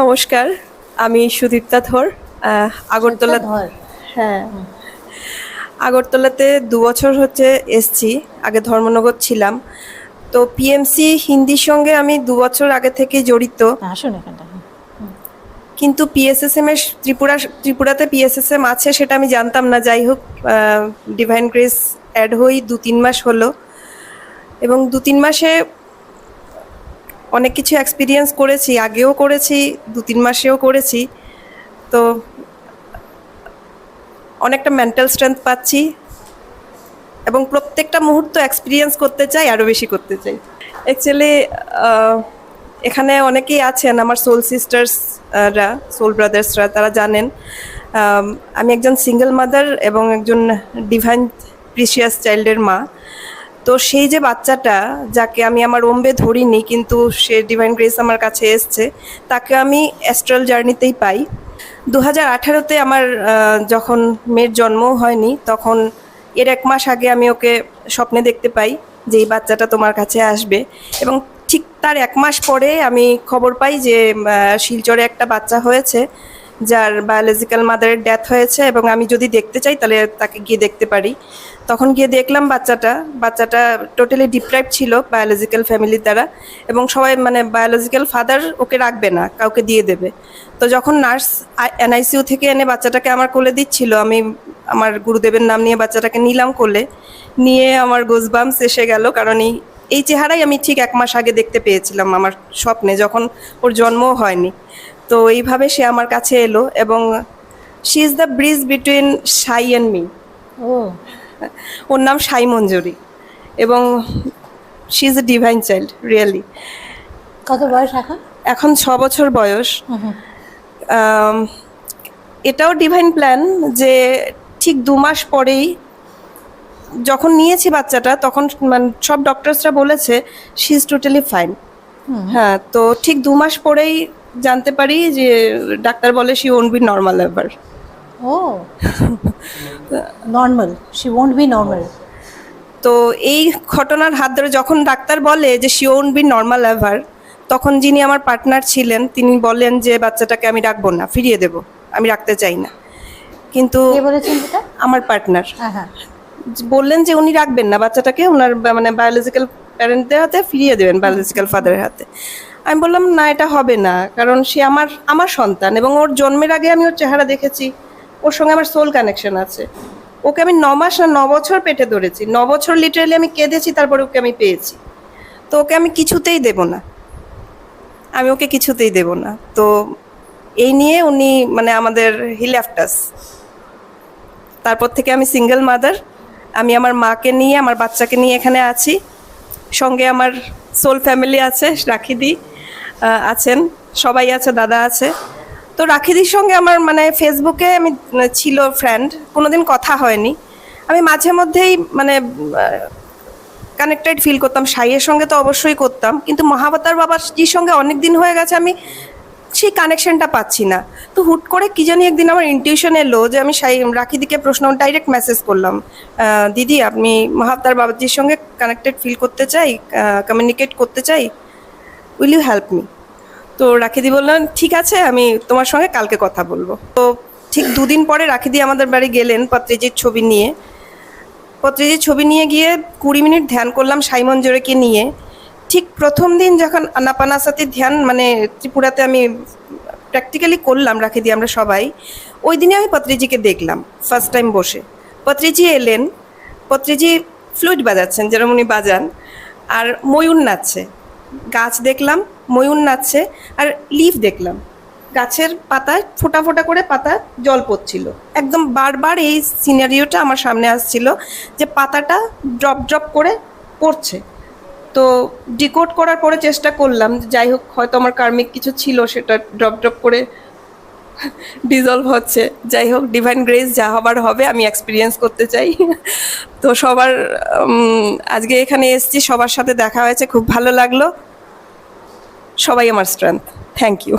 নমস্কার আমি সুদীপ্তা ধর আগরতলা ধর হ্যাঁ। আগরতলাতে দু বছর হচ্ছে এসছি আগে ধর্মনগর ছিলাম। তো পিএমসি হিন্দির সঙ্গে আমি দু বছর আগে থেকে জড়িত। এখানটা কিন্তু পিএসএসএম এর ত্রিপুরা ত্রিপুরাতে পিএসএসএম আছে সেটা আমি জানতাম না। যাই হোক ডিভাইন গ্রেস অ্যাড হই দু তিন মাস হলো। এবং দু তিন মাসে অনেক কিছু এক্সপিরিয়েন্স করেছি, আগেও করেছি, দু তিন মাসেও করেছি। তো অনেকটা মেন্টাল স্ট্রেংথ পাচ্ছি এবং প্রত্যেকটা মুহূর্ত এক্সপিরিয়েন্স করতে চাই, আরও বেশি করতে চাই। অ্যাকচুয়ালি এখানে অনেকেই আছেন, আমার সোল সিস্টার্সরা সোল ব্রাদার্সরা তারা জানেন, আমি একজন সিঙ্গেল মাদার এবং একজন ডিভাইন প্রিসিয়াস চাইল্ডের মা। তো সেই যে বাচ্চাটা যাকে আমি আমার ওম্বে ধরিনি, কিন্তু সে ডিভাইন গ্রেস আমার কাছে এসছে, তাকে আমি অ্যাস্ট্রাল জার্নিতেই পাই। দু হাজার আঠারোতে আমার যখন মেয়ের জন্মও হয়নি, তখন এর এক মাস আগে আমি ওকে স্বপ্নে দেখতে পাই যে এই বাচ্চাটা তোমার কাছে আসবে। এবং ঠিক তার এক মাস পরে আমি খবর পাই যে শিলচরে একটা বাচ্চা হয়েছে। যার বায়োলজিক্যাল মাদারের ডেথ হয়েছে এবং আমি যদি দেখতে চাই তাহলে তাকে গিয়ে দেখতে পারি। তখন গিয়ে দেখলাম বাচ্চাটা বাচ্চাটা টোটালি ডিপ্রাইভ ছিল বায়োলজিক্যাল ফ্যামিলির দ্বারা এবং সবাই মানে বায়োলজিক্যাল ফাদার ওকে রাখবে না, কাউকে দিয়ে দেবে। তো যখন নার্স এনআইসিউ থেকে এনে বাচ্চাটাকে আমার কোলে দিচ্ছিল, আমি আমার গুরুদেবের নাম নিয়ে বাচ্চাটাকে নিলাম কোলে, নিয়ে আমার গোসবামস এসে গেল কারণ এই এই চেহারাই আমি ঠিক এক মাস আগে দেখতে পেয়েছিলাম আমার স্বপ্নে যখন ওর জন্মও হয়নি। তো এইভাবে সে আমার কাছে এলো এবং she is the bridge between Sai and me ও। ওর নাম সাই মঞ্জুরি এবং she is a divine child really কত বয়স এখন? এখন ছ বছর বয়স। এটাও ডিভাইন প্ল্যান যে ঠিক দু মাস পরেই যখন নিয়েছি বাচ্চাটা তখন মানে সব ডক্টরসরা বলেছে শি ইজ টোটালি ফাইন হ্যাঁ তো ঠিক দু মাস পরেই জানতে পারি যে ডাক্তার বলে she won't be normal ever O. Normal she won't be normal তো এই ঘটনার হাত ধরে যখন ডাক্তার বলে যে she won't be normal ever তখন যিনি আমার পার্টনার ছিলেন তিনি বলেন যে বাচ্চাটাকে আমি রাখব না ফিরিয়ে দেব আমি রাখতে চাই না। কিন্তু আমার পার্টনার হ্যাঁ হ্যাঁ। বললেন যে উনি রাখবেন না বাচ্চাটাকে ওনার মানে বায়োলজিক্যাল প্যারেন্টদের হাতে ফিরিয়ে দেবেন বায়োলজিক্যাল ফাদারের হাতে। আমি বললাম না এটা হবে না। কারণ সে আমার আমার সন্তান এবং ওর জন্মের আগে আমি ওর চেহারা দেখেছি। ওর সঙ্গে আমার সোল কানেকশন আছে। ওকে আমি ন মাস না ন বছর পেটে ধরেছি। ন বছর লিটারালি আমি কেঁদেছি তারপরে ওকে আমি পেয়েছি। তো ওকে আমি কিছুতেই দেব না। আমি ওকে কিছুতেই দেব না। তো এই নিয়ে উনি মানে আমাদের হি লেফটাস তারপর থেকে আমি সিঙ্গেল মাদার আমি আমার মাকে নিয়ে আমার বাচ্চাকে নিয়ে এখানে আছি। সঙ্গে আমার সোল ফ্যামিলি আছে রাখিদি আহ, আছেন, সবাই আছে, দাদা আছে। তো রাখিদির সঙ্গে আমার মানে ফেসবুকে আমি ছিল ফ্রেন্ড কোনোদিন কথা হয়নি। আমি মাঝে মধ্যেই মানে কানেক্টেড ফিল করতাম, সাইয়ের সঙ্গে তো অবশ্যই করতাম, কিন্তু মহাবতার বাবাজির সঙ্গে অনেক দিন হয়ে গেছে, আমি সেই কানেকশনটা পাচ্ছি না। তো হুট করে কি জানি একদিন আমার ইনটিউশন এলো যে আমি সাই, রাখিদিকে প্রশ্ন ডাইরেক্ট মেসেজ করলাম। দিদি, আপনি মহাবতার বাবাজির সঙ্গে কানেক্টেড ফিল করতে চাই কমিউনিকেট করতে চাই? Will you help me? তো রাখিদি বললেন ঠিক আছে, আমি তোমার সঙ্গে কালকে কথা বলব। তো ঠিক দুদিন পরে রাখিদি আমাদের বাড়ি গেলেন পত্রিজির ছবি নিয়ে। পত্রিজির ছবি নিয়ে গিয়ে কুড়ি মিনিট ধ্যান করলাম সাইমন জোরেকে নিয়ে। ঠিক প্রথম দিন যখন আনাপানাসাতির ধ্যান মানে ত্রিপুরাতে আমি প্র্যাকটিক্যালি করলাম রাখি দিয়ে আমরা সবাই, ওই দিনে আমি পত্রিজিকে দেখলাম ফার্স্ট টাইম বসে। পত্রিজি এলেন, পত্রিজি ফ্লুইট বাজাচ্ছেন যেরকম উনি বাজান, আর ময়ূর নাচছে। গাছ দেখলাম, ময়ূর নাচছে, আর লিফ দেখলাম। গাছের পাতায় ফোটা ফোটা করে পাতা জল পড়ছিল। একদম বারবার এই সিনারিওটা আমার সামনে আসছিল যে পাতাটা ড্রপ ড্রপ করে পড়ছে। তো ডিকোড করার পরে চেষ্টা করলাম, যাই হোক, হয়তো আমার কার্মিক কিছু ছিল, সেটা ড্রপ ড্রপ করে ডিজলভ হচ্ছে। যাই হোক ডিভাইন গ্রেস যা হবার হবে, আমি এক্সপিরিয়েন্স করতে চাই। তো সবার আজকে এখানে এসেছি, সবার সাথে দেখা হয়েছে, খুব ভালো লাগল। সবাই আমার স্ট্রেংথ থ্যাংক ইউ